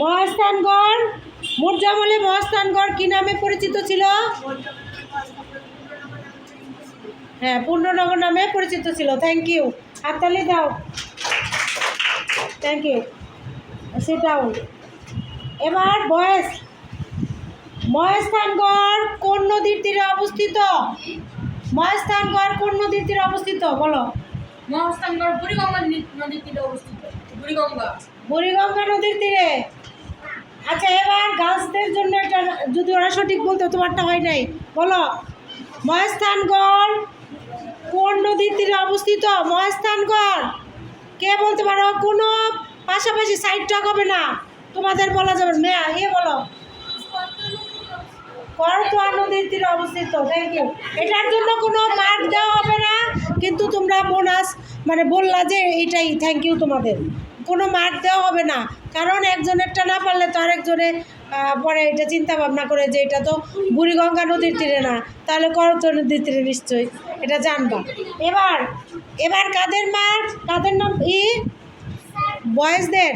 মহাস্থানগড়, মুরজামলে মহাস্থানগড় কি নামে পরিচিত ছিল? হ্যাঁ পূর্ণনগর নামে পরিচিত ছিল। থ্যাংক ইউ হাততালি দাও। থ্যাংক ইউ সিট ডাউন এবার বয়স। মহেস্থানগড় কোন নদীর তীরে অবস্থিত? মহেস্থানগড় কোন নদীর তীরে অবস্থিত? বলো। মহাস্থানগড় বুড়িগঙ্গা নদীর তীরে অবস্থিত। বুড়িগঙ্গা। বুড়িগঙ্গা নদীর তীরে। আচ্ছা এবার গাছদের জন্য এটা যদি ওরা সঠিক বলতো, তোমারটা হয় নাই। বলো। মহেস্থানগড় কোন নদীর তীরে অবস্থিত? মহেস্থানগড়। কে বলতে পারো? কোনো পাশাপাশি সাইড টক হবে না। তোমাদের বলা যাবে মেয়া এ বলো। করতোয়া নদীর তীরে অবস্থিত থ্যাংক ইউ এটার জন্য কোনো মার্ক দেওয়া হবে না, কিন্তু তোমরা বোনাস মানে বললা যে এইটাই থ্যাংক ইউ তোমাদের। কোনো মার্ক দেওয়া হবে না। কারণ একজনেরটা না পারলে তো আরেকজনে পরে এটা চিন্তা ভাবনা করে যে এটা তো বুড়িগঙ্গা নদীর তীরে না। তাহলে করতোয়া নদীর তীরে নিশ্চয়ই, এটা জানবা। এবার এবার কাদের মার, কাদের নাম ই? বয়েজদের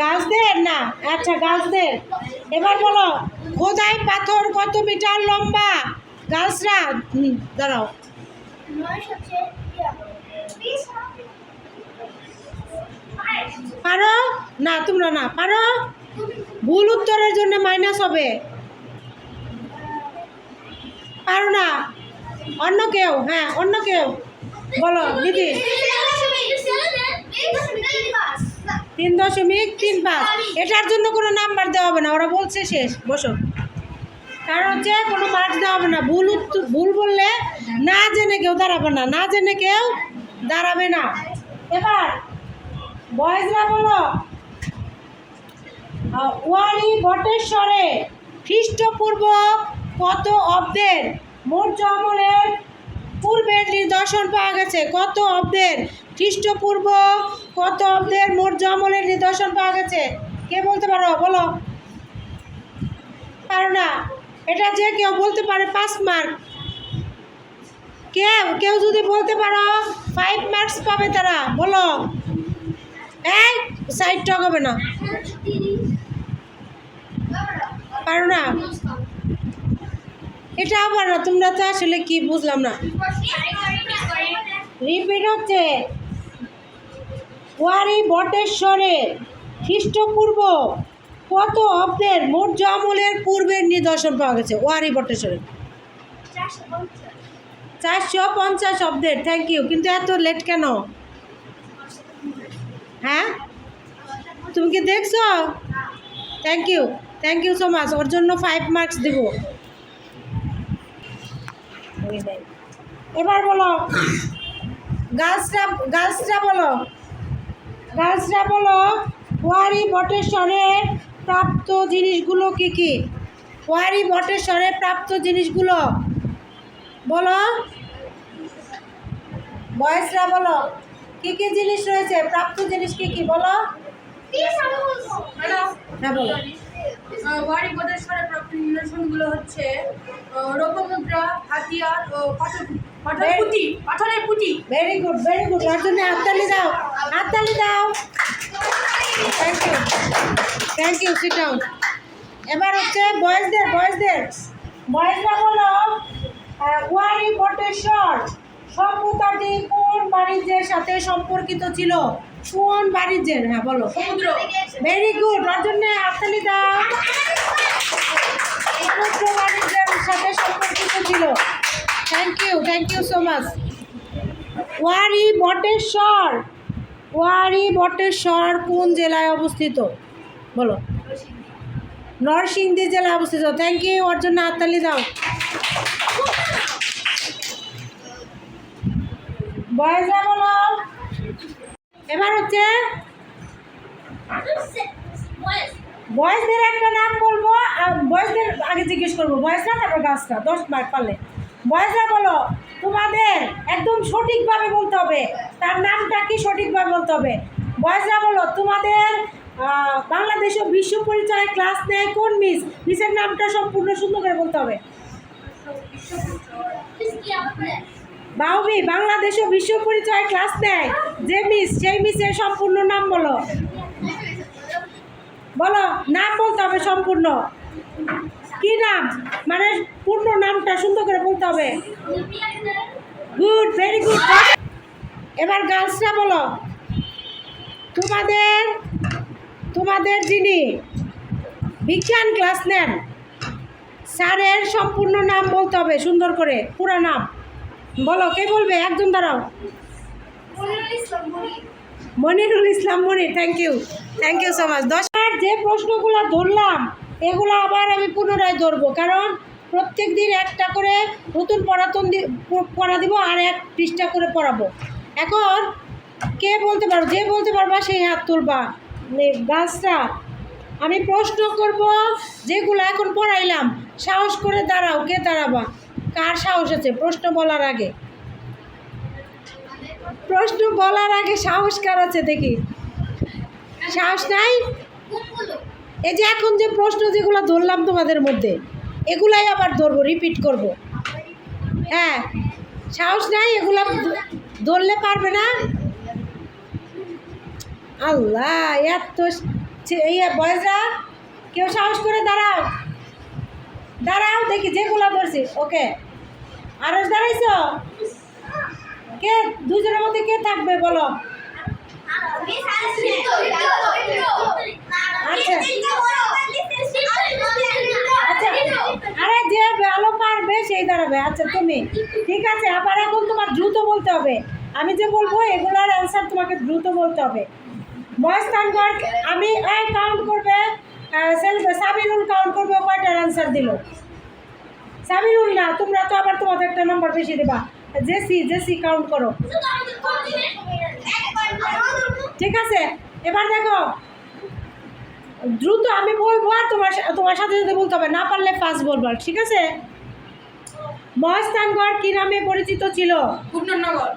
গাছদের না? আচ্ছা গাছদের। এবার বলো, খোদাই পাথর কত মিটার লম্বা? গাছরা দাঁড়াও। পারো? না, তোমরা না, পারো? ভুল উত্তরের জন্য মাইনাস হবে। পারো না। অন্য কেউ হ্যাঁ অন্য কেউ। বলো দিদি তিন দশমিক তিন পাঁচ। এটার জন্য কোনো নাম্বার দেওয়া হবে না, ওরা বলছে শেষ, বসো। কারণ হচ্ছে কোনো মার্কস দেওয়া হবে না। ভুল উত্তর ভুল বললে না জেনে কেউ দাঁড়াবে না। না জেনে কেউ দাঁড়াবে না। এবার বয়েজরা বলো ওয়ারি বটেশ্বরে খ্রিস্টপূর্ব কত অব্দের? মৌর্য আমলের পূর্বের নিদর্শন পাওয়া গেছে। কত অব্দের? খ্রিস্টপূর্ব কত অব্দের? মৌর্য আমলের নিদর্শন পাওয়া গেছে। কে বলতে পারো? বলো। পারো না? এটা যে কেউ বলতে পারে, পাঁচ মার্ক কেউ কেউ যদি বলতে পারো ফাইভ মার্কস পাবে তারা, বলো। এই সাইড টক হবে না। পারো না? এটা আবার না, তোমরা তো আসলে কি বুঝলাম না। রিপিট হচ্ছে। ওয়ারি বটেশ্বরে খ্রিস্টপূর্ব কত অব্দের মৌর্য আমলের পূর্বের নিদর্শন পাওয়া গেছে? ওয়ারি বটেশ্বরে। চারশো পঞ্চাশ অব্দের থ্যাংক ইউ কিন্তু এত লেট কেন? হ্যাঁ? তুমি কি দেখছ? Thank you thank you so much ওর জন্য ফাইভ মার্কস দিব। এবার বলো। গাছটা গাছটা বলো। গাছটা বলো, ওয়ারি বটেশ্বরে প্রাপ্ত জিনিসগুলো কি কি? ওয়ারি বটেশ্বরে প্রাপ্ত জিনিসগুলো বলো। বয়সরা বলো কি কি জিনিস রয়েছে? প্রাপ্ত জিনিস কি কি বলো। হ্যাঁ বলো। ওয়ারি বদেশ্বরের প্রাপ্ত নিদর্শনগুলো হচ্ছে আহ, রৌপ্যমুদ্রা হাতিয়ার ও পাথর পাথরের পুঁতি পাথরের পুঁতি। ভেরি গুড ভেরি গুড ওর জন্য হাততালি দাও হাততালি দাও। Thank you thank you sit down এবার হচ্ছে বয়েজদের বয়েজদের বয়েজরা বলো ওয়ারি বটেশ্বর সভ্যতাটি কোন বাণিজ্যের সাথে সম্পর্কিত ছিল? কোন বাণিজ্যের? হ্যাঁ বলো। সমুদ্র। ভেরি গুড ওর জন্য হাততালি দাও। সমুদ্র বাণিজ্যের সাথে সম্পর্কিত ছিল। Thank you thank you so much Wari Bateshwar Wari Bateshwar কোন জেলায় অবস্থিত? বলো। নরসিংদী। জেলায় অবস্থিত। থ্যাংক ইউ ওর জন্য দাও। বয়েজরা বলো এবার হচ্ছে বয়েজদের একটা নাম বলব আর বয়েজদের আগে জিজ্ঞেস করব বয়েজরা তারপর গাছটা দশ মার্ক পারলে। বয়েজরা বলো, তোমাদের একদম সঠিকভাবে বলতে হবে। তার নামটা কি সঠিকভাবে বলতে হবে? বয়েজরা বলো, তোমাদের বাংলাদেশ ও বিশ্ব পরিচয় ক্লাস নেয় কোন মিস মিসের নামটা সম্পূর্ণ সুন্দর করে বলতে হবে। বাউবি, বাংলাদেশ ও বিশ্ব পরিচয় ক্লাস নেয়। যে মিস সেই মিসের সম্পূর্ণ নাম বলো। বলো, নাম বলতে হবে সম্পূর্ণ। কি নাম? মানে পূর্ণ নামটা সুন্দর করে বলতে হবে। গুড ভেরি গুড এবার গার্লসরা বলো। তোমাদের তোমাদের যিনি বিজ্ঞান ক্লাস নেন, স্যারের সম্পূর্ণ নাম বলতে হবে সুন্দর করে, পুরো নাম। বলো, কে বলবে? একজন দাঁড়াও। Monirul Islam Monir thank you thank you so much দশ আর যে প্রশ্নগুলো ধরলাম, এগুলো আবার আমি পুনরায় ধরবো, কারণ প্রত্যেক দিন একটা করে নতুন পড়াতন পড়া দিব আর এক পৃষ্ঠা করে পড়াবো। এখন কে বলতে পারো? যে বলতে পারবা, সেই হাত তুলবা। গাছটা, আমি প্রশ্ন করব, যেগুলো এখন পড়াইলাম, সাহস করে দাঁড়াও, কে দাঁড়াবা? কার সাহস আছে? প্রশ্ন বলার আগে। প্রশ্ন বলার আগে সাহস কার আছে দেখি। সাহস নাই? এই যে এখন যে প্রশ্ন যেগুলো ধরলাম তোমাদের মধ্যে, এগুলাই আবার ধরবো রিপিট করব। হ্যাঁ সাহস নাই? এগুলো ধরলে পারবে না? আল্লাহ, এত ইয়ে বয়সরা, কেউ সাহস করে দাঁড়াও। দাঁড়াও, দেখি যেগুলো ধরছি। ওকে। আরও দাঁড়াইছ? কে? দুজনের মধ্যে কে থাকবে, বলো? আচ্ছা। আরে যে ভালো পারবে, সেই দাঁড়াবে। আচ্ছা তুমি। ঠিক আছে, আবার এখন তোমার দ্রুত বলতে হবে। আমি যে বলব, এগুলার অ্যান্সার তোমাকে দ্রুত বলতে হবে। ময়স্তানগড় আমি কাউন্ট করবে। সাবিরুল কাউন্ট করবে কয়টার অ্যান্সার দিল? সাবিরুল না তোমরা তো আবার তোমাদের একটা নাম্বার বেশি দেবা। জেসি জেসি কাউন্ট করো। ঠিক আছে এবার দেখো। দ্রুত আমি বলব আর তোমার তোমার সাথে সাথে বলতে হবে না পারলে ফার্স্ট বলব ঠিক আছে? মহাস্থানগড় কি নামে পরিচিত ছিল? পূর্ণনগর।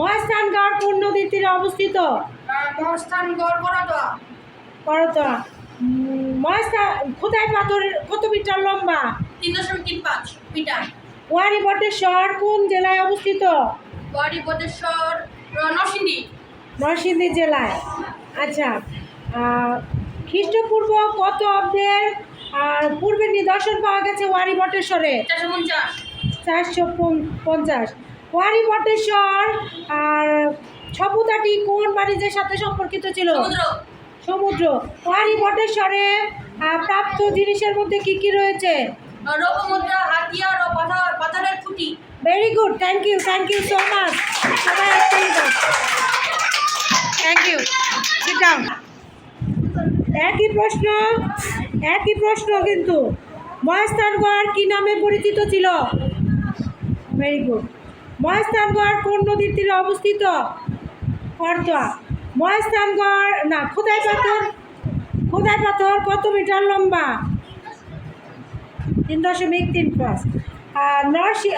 মহাস্থানগড় কোন নদীর তীরে অবস্থিত মহস্থানগড় করতোয়া মহাস্থান খোদাই পাথর কত মিটার লম্বা? তিন দশমিক তিন পাঁচ মিটার। ওয়ারি বটেশ্বর কোন জেলায় অবস্থিত? বাড়ি বদেশ্বর নরসিংদী। নরসিংদী জেলায়। আচ্ছা খ্রিস্টপূর্ব কত অব্দের আর পূর্বের নিদর্শন পাওয়া গেছে ওয়ারি বটেশ্বরে চারশো পঞ্চাশ। ওয়ারি বটেশ্বর আর ছপুতাটি কোন বাণিজ্যের সাথে সম্পর্কিত ছিল? সমুদ্র। ওয়ারি বটেশ্বরে প্রাপ্ত জিনিসের মধ্যে কি কি রয়েছে? রৌপমুদ্রা হাতিয়ার ও পাথর পাথরের খুঁটি। Very good thank you thank you so much সবাই থ্যাংক ইউ সিট ডাউন একই প্রশ্ন একই প্রশ্ন কিন্তু। মহেস্থানগড় কি নামে পরিচিত ছিল? ভেরি গুড মহেস্থানগড় কোন নদীর তীরে অবস্থিত? করতোয়া মহেস্থানগড় না, খোদাই পাথর খোদাই পাথর, কত মিটার লম্বা? তিন দশমিক তিন পাঁচ। আর নরসি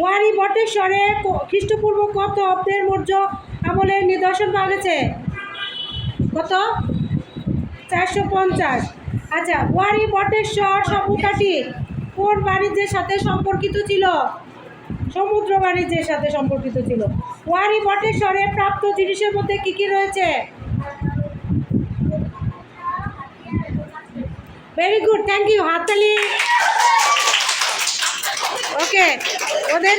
ওয়ারি বটেশ্বরে খ্রিস্টপূর্ব কত অব্দের মৌর্য আমলের নিদর্শন পাওয়া গেছে? কত? চারশো পঞ্চাশ। আচ্ছা ওয়ারি বটেশ্বর সভ্যতাটি কোন বাণিজ্যের সাথে সম্পর্কিত ছিল? সমুদ্র বাণিজ্যের সাথে সম্পর্কিত ছিল। ওয়ারি বটেশ্বরে প্রাপ্ত জিনিসের মধ্যে কি কি রয়েছে? ভেরি গুড থ্যাংক ইউ হাতালি ওকে ওদের